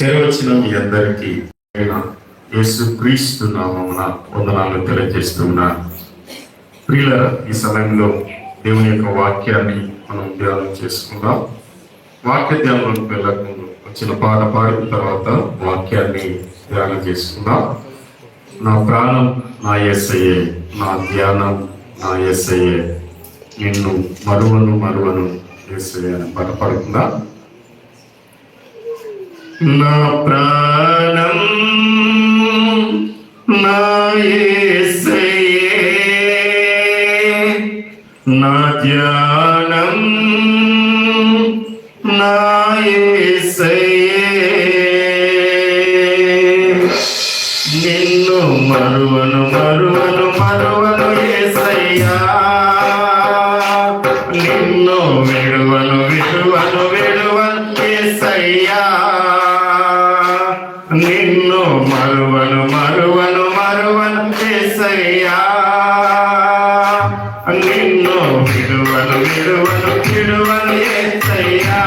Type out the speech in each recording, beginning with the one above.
చేరవచ్చిన మీ అందరికీ ఆయన యేసు క్రీస్తు నామమున వందనాలు తెలియజేస్తున్నాను ప్రియుల ఈ సమయంలో దేవుని యొక్క వాక్యాన్ని మనం ధ్యానం చేసుకుందాం. వాక్య ధ్యానంలోకి వెళ్ళకుండా వచ్చిన పాట పాడిన తర్వాత వాక్యాన్ని ధ్యానం చేసుకుందాం. నా ప్రాణం నా ఎస్ఐఏ నా ధ్యానం నా ఎస్ఐఏ నిన్ను మరువను మరువను ఎస్ఐయే అని పాట పాడుకుందా. నా ప్రాణం నా నా ధ్యానం నా మరువను మరువను మరువను ఏసయ్యా నిన్ను విలువను విలువను విలువను యేసయ్యా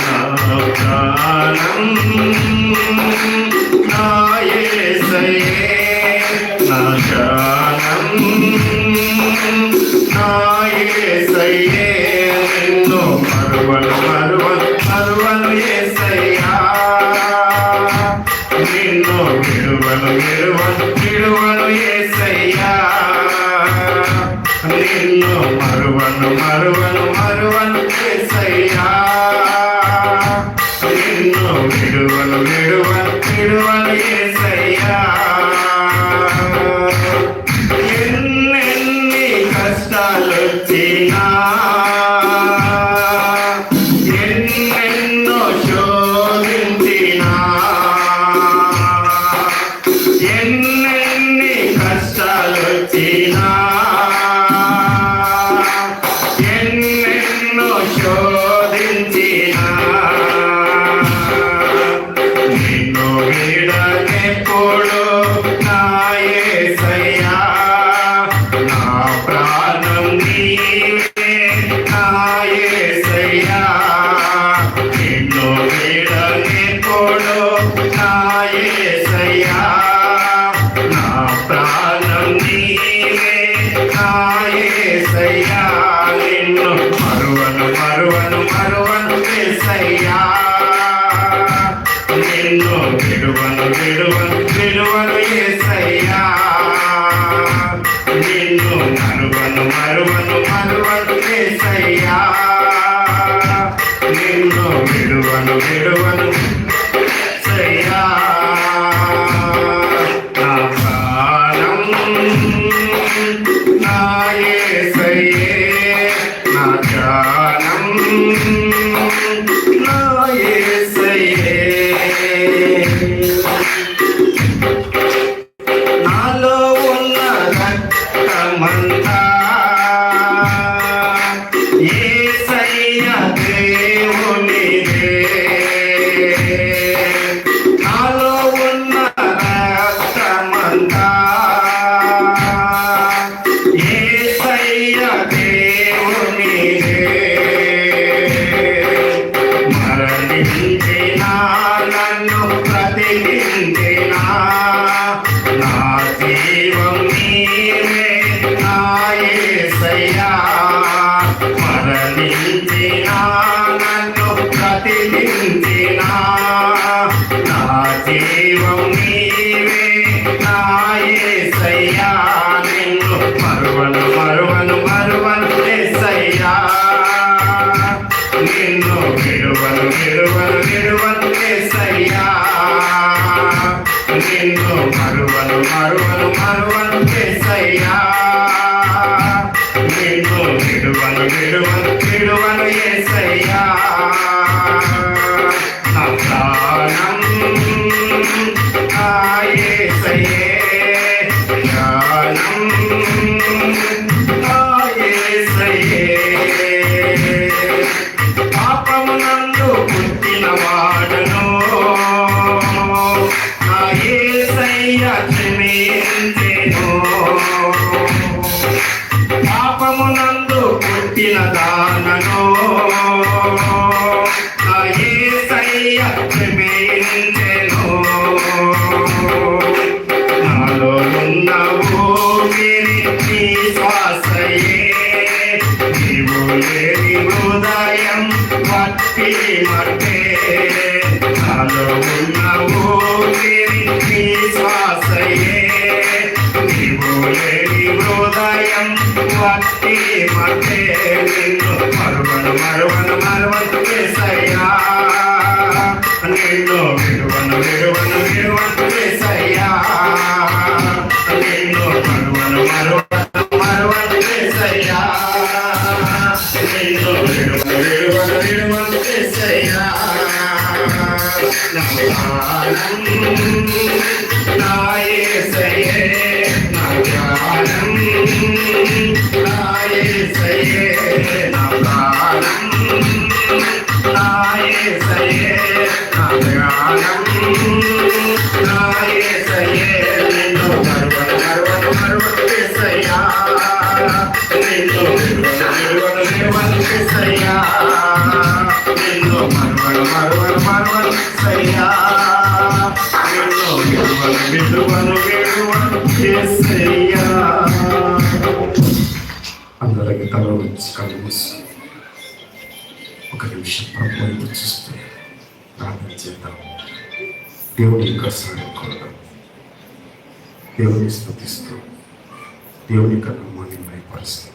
నా ప్రాణం నా యేసయ్యే నా గానం నిన్ను మరువను మరువను మరువను ఏసయ్యా విడువను విడువను విడువను నిన్ను మరువను మరువను మరువను యేసయ్యా నిన్ను విడువను విడువను విడువను యేసయ్యా ఎన్నెన్ని మరువను మరువను నిన్ను విడువను విడువను విడువను యేసయ్యా నిన్ను మరువను మరువను మరువను యేసయ్యా నిన్ను విడువను విడువను నాలో ఉన్న రక్తమంతా యేసయ్య దేవునిదే. జీవం నీవే నా మరణించినా నన్ను ప్రతినించినా నా జీవం నీవే మరువను మరువను మరువను కేసయ్యా నిన్ను విడువను విడువను విడువను కేసయ్యా నిన్ను మరువను మరువను మరువను కేసయ్యా నిన్ను నా నా విడువను విడువను విడువను అందరికి తల వచ్చి కళ్ళు ఒక నిమిషం ప్రభు వైపు చూస్తూ ప్రార్థన చేద్దాం. దేవుని యొక్క సహాయం కొడదాం దేవుని స్థుతిస్తూ దేవుని యొక్క నామాన్ని భయపరుస్తూ